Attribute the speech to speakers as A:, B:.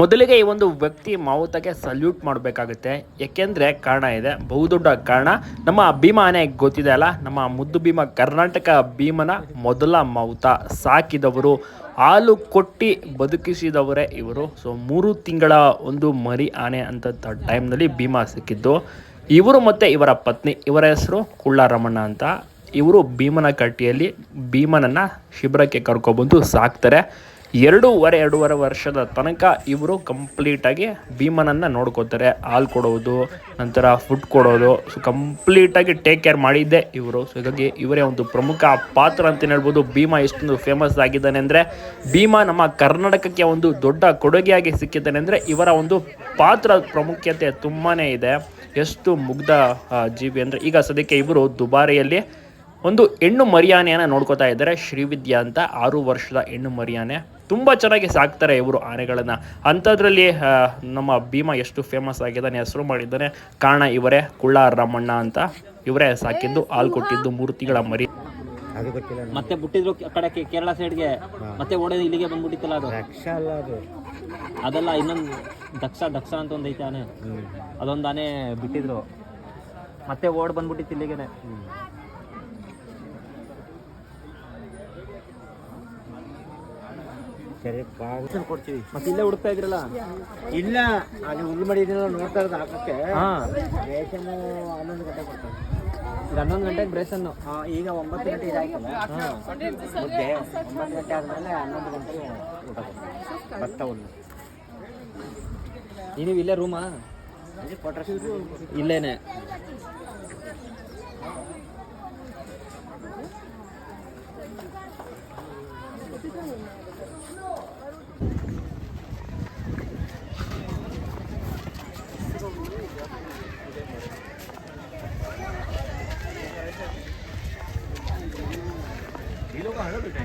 A: ಮೊದಲಿಗೆ ಈ ಒಂದು ವ್ಯಕ್ತಿ ಮಾವುತಕ್ಕೆ ಸಲ್ಯೂಟ್ ಮಾಡಬೇಕಾಗುತ್ತೆ. ಏಕೆಂದರೆ ಕಾರಣ ಇದೆ. ಬಹುದೊಡ್ಡ ಕಾರಣ, ನಮ್ಮ ಭೀಮ ಆನೆ ಗೊತ್ತಿದೆ ಅಲ್ಲ? ನಮ್ಮ ಮುದ್ದು ಭೀಮ ಕರ್ನಾಟಕ ಭೀಮನ ಮೊದಲ ಮಾವುತ. ಸಾಕಿದವರು, ಹಾಲು ಕೊಟ್ಟು ಬದುಕಿಸಿದವರೇ ಇವರು. ಸೊ ಮೂರು ತಿಂಗಳ ಒಂದು ಮರಿ ಆನೆ ಅಂತ ಟೈಮ್ನಲ್ಲಿ ಭೀಮ ಸಿಕ್ಕಿದ್ದು. ಇವರು ಮತ್ತು ಇವರ ಪತ್ನಿ, ಇವರ ಹೆಸರು ಕುಳ್ಳಾರಮಣ್ಣ ಅಂತ. ಇವರು ಭೀಮನ ಕಟ್ಟಿಯಲ್ಲಿ ಭೀಮನನ್ನು ಶಿಬಿರಕ್ಕೆ ಕರ್ಕೊಬಂದು ಸಾಕ್ತಾರೆ. ಎರಡೂವರೆ ಎರಡೂವರೆ ವರ್ಷದ ತನಕ ಇವರು ಕಂಪ್ಲೀಟಾಗಿ ಭೀಮನನ್ನು ನೋಡ್ಕೋತಾರೆ. ಹಾಲು ಕೊಡೋದು, ನಂತರ ಫುಡ್ ಕೊಡೋದು. ಸೊ ಕಂಪ್ಲೀಟಾಗಿ ಟೇಕ್ ಕೇರ್ ಮಾಡಿದ್ದೆ ಇವರು. ಸೊ ಹೀಗಾಗಿ ಇವರೇ ಒಂದು ಪ್ರಮುಖ ಪಾತ್ರ ಅಂತ ಹೇಳ್ಬೋದು. ಭೀಮ ಎಷ್ಟೊಂದು ಫೇಮಸ್ ಆಗಿದ್ದಾನೆ ಅಂದರೆ, ಭೀಮ ನಮ್ಮ ಕರ್ನಾಟಕಕ್ಕೆ ಒಂದು ದೊಡ್ಡ ಕೊಡುಗೆಯಾಗಿ ಸಿಕ್ಕಿದ್ದಾನೆ ಅಂದರೆ, ಇವರ ಒಂದು ಪಾತ್ರ ಪ್ರಾಮುಖ್ಯತೆ ತುಂಬಾ ಇದೆ. ಎಷ್ಟು ಮುಗ್ಧ ಜೀವಿ ಅಂದರೆ, ಈಗ ಸದ್ಯಕ್ಕೆ ಇವರು ದುಬಾರಿಯಲ್ಲಿ ಒಂದು ಹೆಣ್ಣು ಮರಿಯಾನೆಯನ್ನು ನೋಡ್ಕೋತಾ ಇದ್ದಾರೆ. ಶ್ರೀವಿದ್ಯಾ ಅಂತ ಆರು ವರ್ಷದ ಹೆಣ್ಣು ಮರಿಯಾನೆ. ತುಂಬ ಚೆನ್ನಾಗಿ ಸಾಕ್ತಾರೆ ಇವರು ಆನೆಗಳನ್ನು. ಅಂಥದ್ರಲ್ಲಿ ನಮ್ಮ ಭೀಮ ಎಷ್ಟು ಫೇಮಸ್ ಆಗಿದ್ದಾನೆ ಹೆಸರು ಮಾಡಿದ್ದಾನೆ. ಕಾರಣ ಇವರೇ ಕುಳ್ಳ ರಾಮಣ್ಣ ಅಂತ ಇವರೇ ಸಾಕಿದ್ದು ಹಾಲು ಕೊಟ್ಟಿದ್ದು ಮೂರ್ತಿಗಳ ತಿಂಗಳ ಮರಿ
B: ಮತ್ತೆ ಬಿಟ್ಟಿದ್ರು ಕಡೆ ಕೇರಳ ಸೈಡ್ಗೆ ಮತ್ತೆ ಓಡೋದು ಇಲ್ಲಿಗೆ ಬಂದ್ಬಿಟ್ಟಿತ್ತಲ್ಲ ಅದು.
C: ರಕ್ಷ ಅಲ್ಲ ಅದು.
B: ಅದೆಲ್ಲ ಇನ್ನೊಂದು ದಕ್ಷ ದಕ್ಷ ಅಂತ ಒಂದು ಐತೆ ಆನೆ. ಅದೊಂದು ಆನೆ ಬಿಟ್ಟಿದ್ರು. ಮತ್ತೆ ಓಡ್ ಬಂದ್ಬಿಟ್ಟಿತ್ತು ಇಲ್ಲಿಗೆನೆ.
C: ಸರಿ ಕಾಲ್
B: ಕೊಡ್ತೀವಿ. ಮತ್ತೆ ಇಲ್ಲೇ ಹುಡುಕ್ತಾ ಇದ್ರಲ್ಲ
C: ಇಲ್ಲ ಅಲ್ಲಿ ಹುಲ್ಲು ಮಾಡಿದ್ದೀನಲ್ಲ ನೋಡ್ತಾ ಇರೋದು ಹಾಕಕ್ಕೆ.
B: ಹಾ.
C: ರೇಷನ್ ಹನ್ನೊಂದು ಗಂಟೆ ಕೊಡ್ತಾರೆ.
B: ಇದು ಹನ್ನೊಂದು ಗಂಟೆಗೆ ಬ್ರೇಸನ್ನು
C: ಆ, ಈಗ ಒಂಬತ್ತು ಗಂಟೆ ಇದಾಯ್ತಲ್ಲ. ಮುದ್ದೆ ಒಂಬತ್ತು ಗಂಟೆ ಆದಮೇಲೆ ಹನ್ನೊಂದು ಗಂಟೆಗೆ ಊಟ ಕೊಡ್ತಾರೆ. ಭತ್ತ ಹುಲ್ಲು.
B: ನೀವು ಇಲ್ಲೇ ರೂಮಾ
C: ಅಲ್ಲಿ ಕೊಟ್ರೆ
B: ಇಲ್ಲೇನೆ. लोग हड़प बेटा